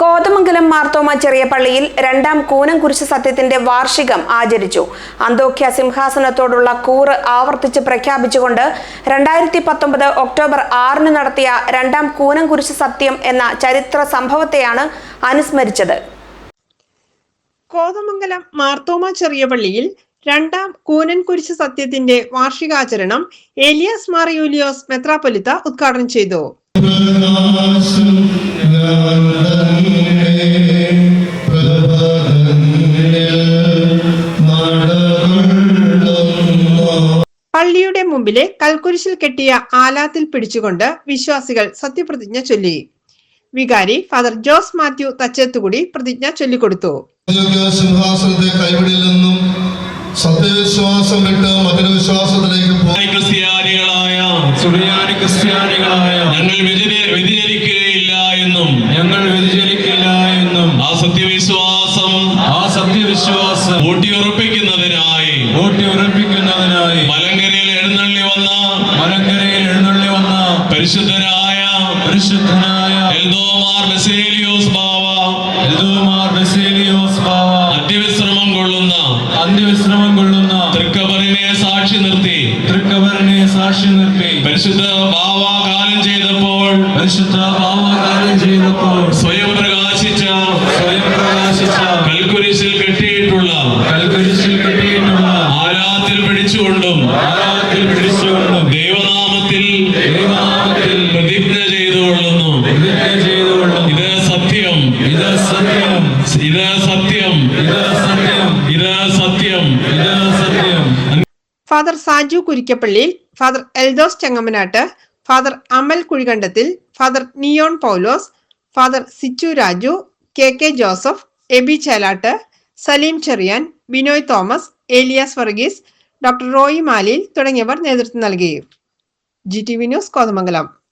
കോതമംഗലം മാർത്തോമ ചെറിയ പള്ളിയിൽ രണ്ടാം കൂനം കുരിശ് സത്യത്തിന്റെ വാർഷികം ആചരിച്ചു. അന്തോഖ്യ സിംഹാസനത്തോടുള്ള കൂറ് ആവർത്തിച്ച് പ്രഖ്യാപിച്ചുകൊണ്ട് രണ്ടായിരത്തി പത്തൊമ്പത് ഒക്ടോബർ ആറിന് നടത്തിയ രണ്ടാം കൂനം കുരിശ് സത്യം എന്ന ചരിത്ര സംഭവത്തെയാണ് അനുസ്മരിച്ചത്. കോതമംഗലം മാർത്തോമ ചെറിയ പള്ളിയിൽ രണ്ടാം കൂനൻ കുരിശ് സത്യത്തിന്റെ വാർഷികാചരണം ഏലിയാസ് മാറിയൂലിയോസ് മെത്രാപൊലിത്ത മെത്രാപ്പൊലിത്ത ഉദ്ഘാടനം ചെയ്തു. പള്ളിയുടെ മുമ്പിലെ കൽക്കുരിശിൽ കെട്ടിയ ആലാത്തിൽ പിടിച്ചുകൊണ്ട് വിശ്വാസികൾ സത്യപ്രതിജ്ഞ ചൊല്ലി. വികാരി ഫാദർ ജോസ് മാത്യു തച്ചേത്തുകൂടി പ്രതിജ്ഞ ചൊല്ലിക്കൊടുത്തു. സിംഹാസനത്തെ കൈവിടില്ലെന്നും സത്യവിശ്വാസം വിട്ട് മകരവിശ്വാസത്തിലേക്ക് ക്രിസ്ത്യാനികളായ സുറിയാനി ക്രിസ്ത്യാനികളായ ഞങ്ങൾ വ്യതിച- സത്യവിശ്വാസം. ആ സത്യവിശ്വാസം ഊട്ടിയുറപ്പിക്കുന്നതിനായി. ഊട്ടി ഉറപ്പിക്കുന്നതിനായി മലങ്കരയിൽ എഴുന്നള്ളി വന്ന മലങ്കരയിൽ എഴുന്നള്ളി വന്ന പരിശുദ്ധനായ പരിശുദ്ധനായ എൽദോമാർ ബെസേലിയോസ് ബാവ. എൽദോമാർ ബെസേലിയോസ് ബാവ. അന്ത്യവിശ്രമം കൊള്ളുന്ന അന്ത്യവിശ്രമം കൊള്ളുന്ന തൃക്കബറിനെ സാക്ഷി നിർത്തി. തൃക്കബറിനെ സാക്ഷി നിർത്തി. പരിശുദ്ധ ബാവ കാലം ചെയ്തപ്പോൾ പരിശുദ്ധ ഭാവകാലം ചെയ്തപ്പോൾ സ്വയം പ്രകാശിച്ച സ്വയം പ്രകാശിച്ച കൽക്കുരിശിൽ കെട്ടിയിട്ടുള്ള കൽക്കുരിശിൽ കെട്ടിയിട്ടുള്ള ആരാത്തിൽ പിടിച്ചുകൊണ്ടും ആരാത്തിൽ പിടിച്ചുകൊണ്ടും ദൈവനാമത്തിൽ ദൈവനാമത്തിൽ പ്രതിജ്ഞ ചെയ്തുകൊള്ളുന്നു പ്രതിജ്ഞ ചെയ്തുകൊള്ളും ഇത് സത്യം. ഇത് സത്യം. ഇത് സത്യം. ഇത് സത്യം. ഇത് സത്യം. ഇത് സത്യം. ഫാദർ സാജു കുരിക്കപ്പള്ളിയിൽ ഫാദർ എൽദോസ് ചെങ്ങമനാട്ട് father Amal കുഴികണ്ടത്തിൽ father Neon Paulose father Sichu Raju K K Joseph Eby Chelatt Saleem Cherian Binoy Thomas Elias Varghese doctor Roy Malil തുടങ്ങിയവർ നേതൃത്വം നൽകി. G T V news Kothamangalam.